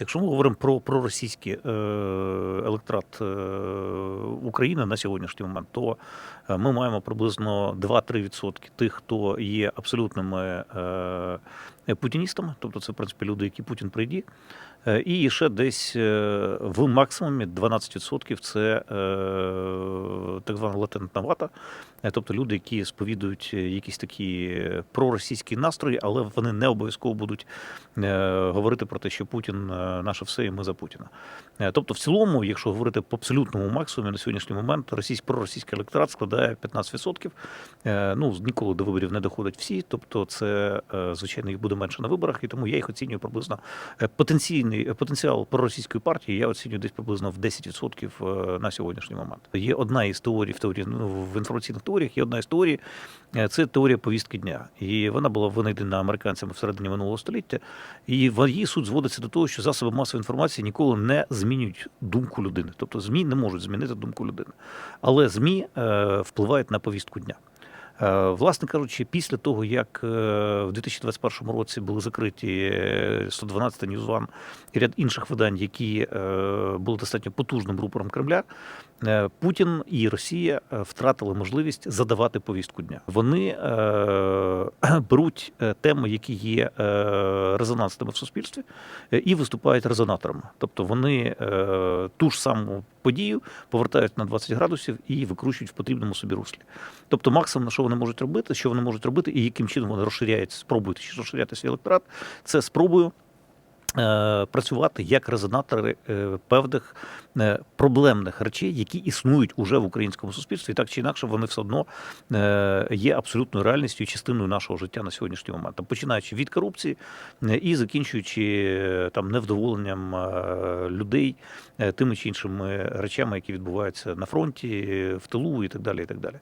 Якщо ми говоримо про проросійський електрат електорат е, України на сьогоднішній момент, то е, ми маємо приблизно 2-3% тих, хто є абсолютними е, путіністами, тобто це в принципі люди, які Путін прийде. Е, І ще десь е, в максимумі 12% це е, так звана латентна вата, Е, тобто люди, які сповідують е, якісь такі проросійські настрої, але вони не обов'язково будуть е, говорити про те, що Путін е, наше все, і ми за Путіна. Е, Тобто, в цілому, якщо говорити по абсолютному максимумі на сьогоднішній момент, російський проросійський електорат складає 15%. Е, Ну ніколи до виборів не доходять всі. Тобто, це е, звичайно їх буде менше на виборах, і тому я їх оцінюю приблизно е, потенційний е, потенціал проросійської партії. Я оцінюю десь приблизно в 10% е, на сьогоднішній момент. Є одна із теорій в теорії ну, в інформаційних теоріях. Є одна історія. теорій, е, це теорія повістки дня, і вона була винайдена американцями всередині минулого століття. І її суть зводиться до того, що засоби масової інформації ніколи не змінюють думку людини. Тобто ЗМІ не можуть змінити думку людини. Але ЗМІ е, впливають на повістку дня. Е, Власне кажучи, після того, як е, в 2021 році були закриті е, 112 News One і ряд інших видань, які е, були достатньо потужним рупором Кремля, е, Путін і Росія е, втратили можливість задавати повістку дня. Вони е, беруть е, теми, які є е, резонансними в суспільстві, е, і виступають резонаторами. Тобто вони е, ту ж саму подію повертають на 20 градусів і викручують в потрібному собі руслі. Тобто, максимум, що вони можуть робити, що вони можуть робити, і яким чином вони розширяють, спробують розширяти свій електорат, це спробую. Е, Працювати як резонатори е, певних е, проблемних речей, які існують уже в українському суспільстві, так чи інакше вони все одно є абсолютною реальністю і частиною нашого життя на сьогоднішній момент, Там, починаючи від корупції і закінчуючи там невдоволенням людей тими чи іншими речами, які відбуваються на фронті, в тилу і так далі. І так далі.